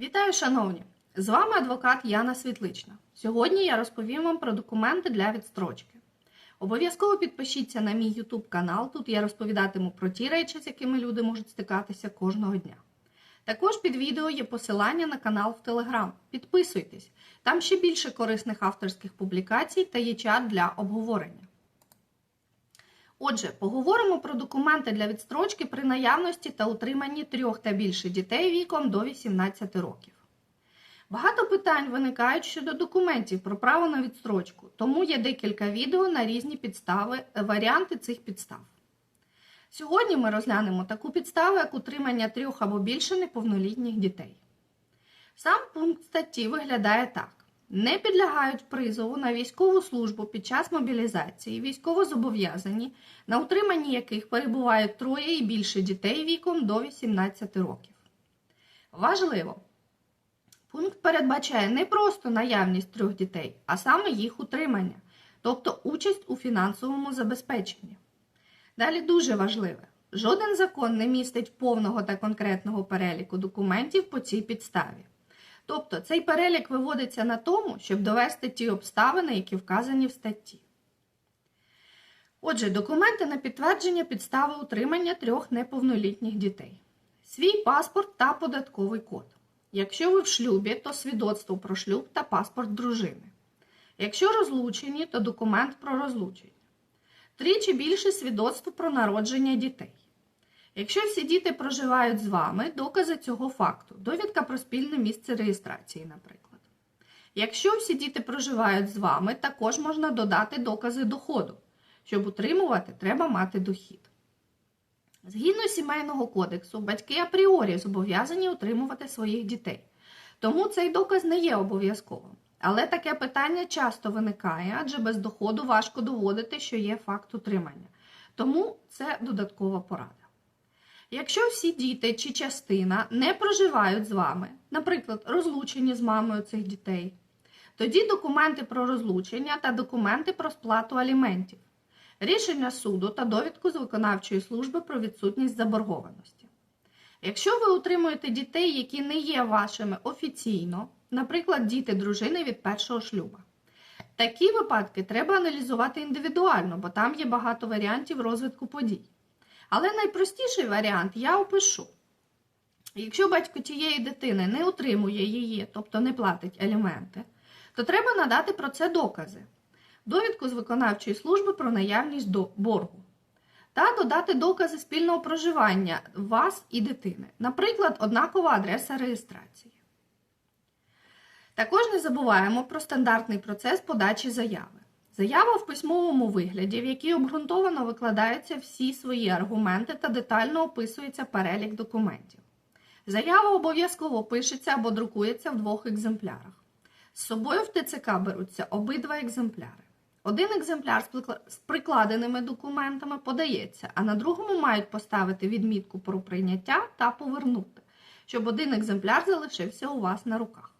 Вітаю, шановні! З вами адвокат Яна Світлична. Сьогодні я розповім вам про документи для відстрочки. Обов'язково підпишіться на мій YouTube канал. Тут я розповідатиму про ті речі, з якими люди можуть стикатися кожного дня. Також під відео є посилання на канал в Telegram. Підписуйтесь, там ще більше корисних авторських публікацій та є чат для обговорення. Отже, поговоримо про документи для відстрочки при наявності та утриманні трьох та більше дітей віком до 18 років. Багато питань виникають щодо документів про право на відстрочку, тому є декілька відео на різні підстави, варіанти цих підстав. Сьогодні ми розглянемо таку підставу, як утримання трьох або більше неповнолітніх дітей. Сам пункт статті виглядає так: не підлягають призову на військову службу під час мобілізації військовозобов'язані, на утриманні яких перебувають троє і більше дітей віком до 18 років. Важливо! Пункт передбачає не просто наявність трьох дітей, а саме їх утримання, тобто участь у фінансовому забезпеченні. Далі дуже важливе: жоден закон не містить повного та конкретного переліку документів по цій підставі. Тобто цей перелік виводиться на тому, щоб довести ті обставини, які вказані в статті. Отже, документи на підтвердження підстави утримання трьох неповнолітніх дітей. Свій паспорт та податковий код. Якщо ви в шлюбі, то свідоцтво про шлюб та паспорт дружини. Якщо розлучені, то документ про розлучення. Три чи більше свідоцтв про народження дітей. Якщо всі діти проживають з вами, докази цього факту, довідка про спільне місце реєстрації, наприклад. Якщо всі діти проживають з вами, також можна додати докази доходу. Щоб утримувати, треба мати дохід. Згідно сімейного кодексу, батьки апріорі зобов'язані утримувати своїх дітей. Тому цей доказ не є обов'язковим. Але таке питання часто виникає, адже без доходу важко доводити, що є факт утримання. Тому це додаткова порада. Якщо всі діти чи частина не проживають з вами, наприклад, розлучені з мамою цих дітей, тоді документи про розлучення та документи про сплату аліментів, рішення суду та довідку з виконавчої служби про відсутність заборгованості. Якщо ви утримуєте дітей, які не є вашими офіційно, наприклад, діти дружини від першого шлюба, такі випадки треба аналізувати індивідуально, бо там є багато варіантів розвитку подій. Але найпростіший варіант я опишу. Якщо батько тієї дитини не утримує її, тобто не платить аліменти, то треба надати про це докази, довідку з виконавчої служби про наявність боргу. Та додати докази спільного проживання вас і дитини, наприклад, однакова адреса реєстрації. Також не забуваємо про стандартний процес подачі заяви. Заява в письмовому вигляді, в якій обґрунтовано викладаються всі свої аргументи та детально описується перелік документів. Заява обов'язково пишеться або друкується в двох екземплярах. З собою в ТЦК беруться обидва екземпляри. Один екземпляр з прикладеними документами подається, а на другому мають поставити відмітку про прийняття та повернути, щоб один екземпляр залишився у вас на руках.